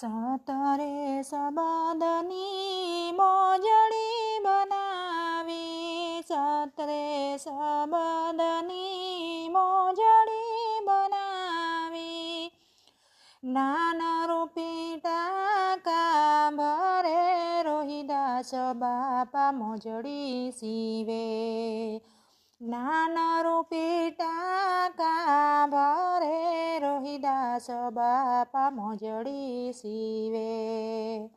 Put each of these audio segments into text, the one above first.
સતરે સબદની મોજડી બનાવી, સતરે સબદની મોજડી બનાવી. નાન રૂપી ટાકા ભરે રોહિદાસ બાપા મોજડી શિવે નાન રૂપી ટાકા ભરે રોહિદાસ બાપા મોજડી સીવે.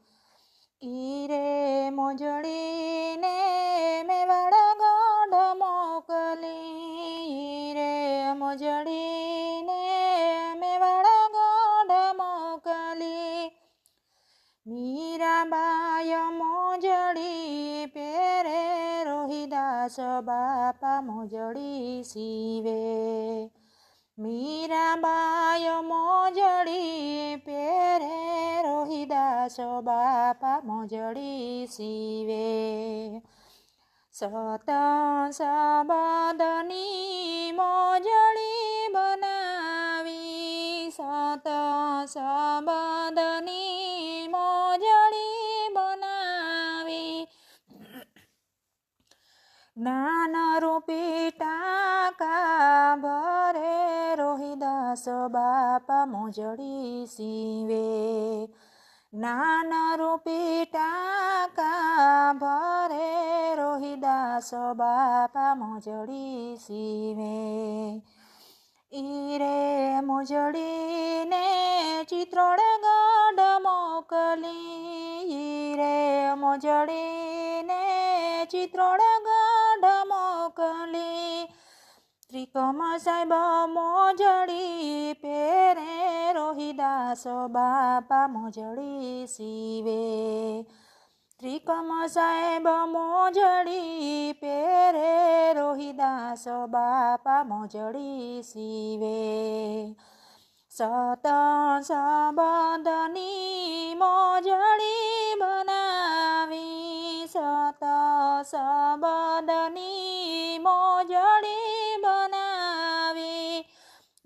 ઈરે મોજડીને મેવાડા ગાઢ મોકલી. રે મોજડીને મેવાડા ગાઢ મોકલી. મીરાબાય મોજડી પેરે રોહિદાસ બાપા મોજડી સીવે મીરાબાય મોજડી પેરે રોહિદાસ બાપા મોજડી સીવે સત સબદની મોજડી બનાવી સત સબદની મોજડી બનાવી જ્ઞાન રૂપી ટાકા ભરે રોહિદાસ બાપા મોજડી સીવે. જ્ઞાન રૂપી ટાકા ભરે રોહિદાસ બાપા મોજડી સીવે. ઈરે મોજડીને ચિત્રોડ ગઢ મોકલી. ઈરે મોજડીને ચિત્રોડ ગઢ મોકલી. ત્રિકમ સાહેબ, મોજડી પેરે રોહિદાસ બાપા, મોજડી સીવે. ત્રિકમ સાહેબ, મોજડી પેરે રોહિદાસ બાપા, મોજડી સીવે. સત સબદની મોજડી બનાવી સત સબદની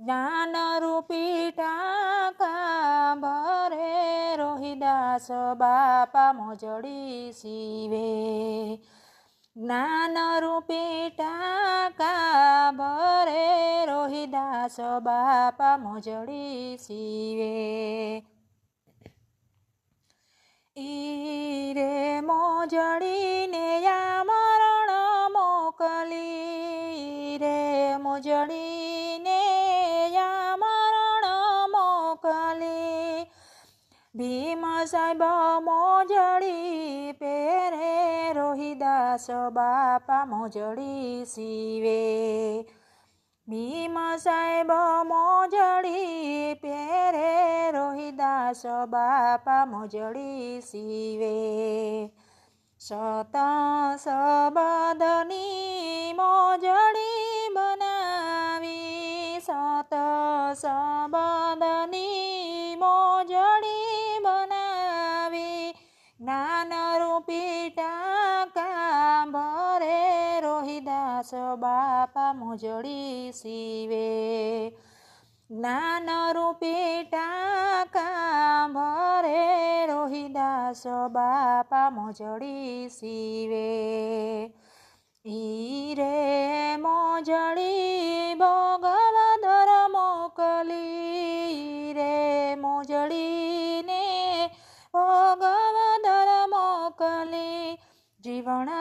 જ્ઞાન રૂપી ટાકા ભરે રોહિદાસ બાપા મોજડી શિવે જ્ઞાન રૂપી ટાકા ભરે રોહિદાસ બાપા મોજડી શિવે ઈરે મોજડીને યામરણ મોકલી રે મોજડીને ભીમ સાહેબ મોજડી પેરે રોહિદાસ બાપા મોજડી શિવે ભીમ સાહેબ મોજડી પેરે રોહિદાસ બાપા મોજડી શિવે સત સબદની મોજડી બનાવી, સત સબદની બનાવી જ્ઞાન રૂપી ટાકા ભરે રોહિદાસ બાપા મોજડી શિવે જ્ઞાન રૂપી ટાકા ભરે રોહિદાસ બાપા મોજડી ઈ રે મોજડી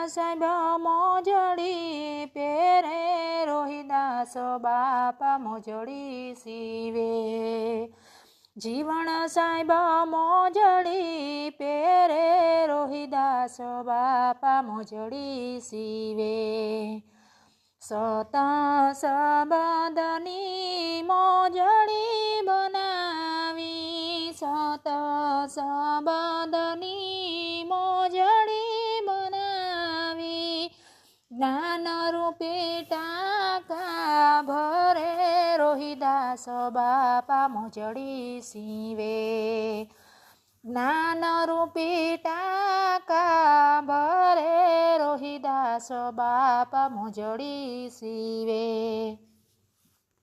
સાહેબ મોજડી પેરે રોહિદાસ બાપા મોજડી સીવે. જીવણ સાહેબ મોજડી પેરે રોહિદાસ બાપા મોજડી સીવે. સત સબદની મોજડી બનાવી સત સબદની રોહિદાસ બાપા મોજડી સીવે. જ્ઞાન રૂપી ટાકા ભરે રોહિદાસ બાપા મોજડી સીવે.